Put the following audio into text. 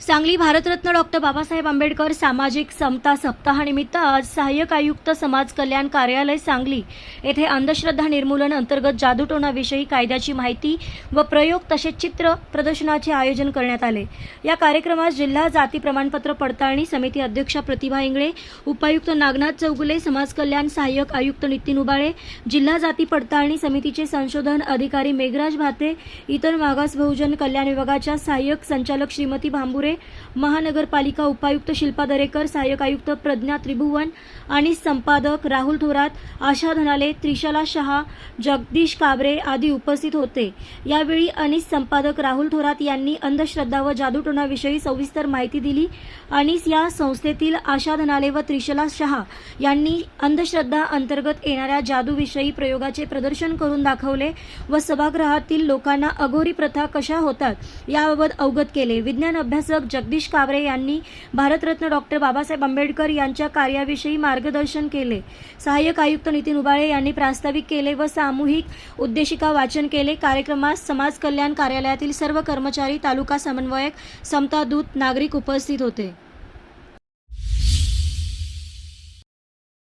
Sangli Bharat Ratna doctor Babasaheb Ambedkar सामाजिक समता सप्ताहानिमित्त आज सहाय्यक आयुक्त समाज कल्याण कार्यालय सांगली येथे अंधश्रद्धा निर्मूलन अंतर्गत जादूटोणाविषयी कायद्याची माहिती व प्रयोग तसेच चित्र प्रदर्शनाचे आयोजन करण्यात आले. या कार्यक्रमास जिल्हा जाती प्रमाणपत्र पडताळणी समिती अध्यक्षा प्रतिभा इंगळे उपायुक्त नागनाथ चौगुले समाज कल्याण सहाय्यक आयुक्त नितीन उबाळे जिल्हा जाती पडताळणी समितीचे संशोधन अधिकारी मेघराज भाते इतर मागास बहुजन कल्याण विभागाच्या सहाय्यक संचालक श्रीमती भांबुरे महानगरपालिका उपायुक्त शिल्पा दरेकर सहाय्यक आयुक्त प्रज्ञा त्रिभुवन आणि संपादक राहुल थोरात आशा धनाले त्रिशला शहा जगदीश काबरे आदी उपस्थित होते. यावेळी अनिस संपादक राहुल थोरात यांनी अंधश्रद्धा व जादूटोणाविषयी सविस्तर माहिती दिली अनिस या संस्थेतील आशा धनाले व त्रिशला शहा यांनी अंधश्रद्धा अंतर्गत येणाऱ्या जादूविषयी प्रयोगाचे प्रदर्शन करून दाखवले व सभागृहातील लोकांना अघोरी प्रथा कशा होतात याबाबत अवगत केले. विज्ञान अभ्यासक जगदीश कावरे यांनी भारतरत्न डॉक्टर बाबासाहेब आंबेडकर यांच्या कार्याविषयी मार्गदर्शन केले. सहाय्यक आयुक्त नितीन उबाळे यांनी प्रास्ताविक केले व सामूहिक उद्देशिका वाचन केले. कार्यक्रमास समाज कल्याण कार्यालयातील सर्व कर्मचारी तालुका समन्वयक समता दूत नागरिक उपस्थित होते.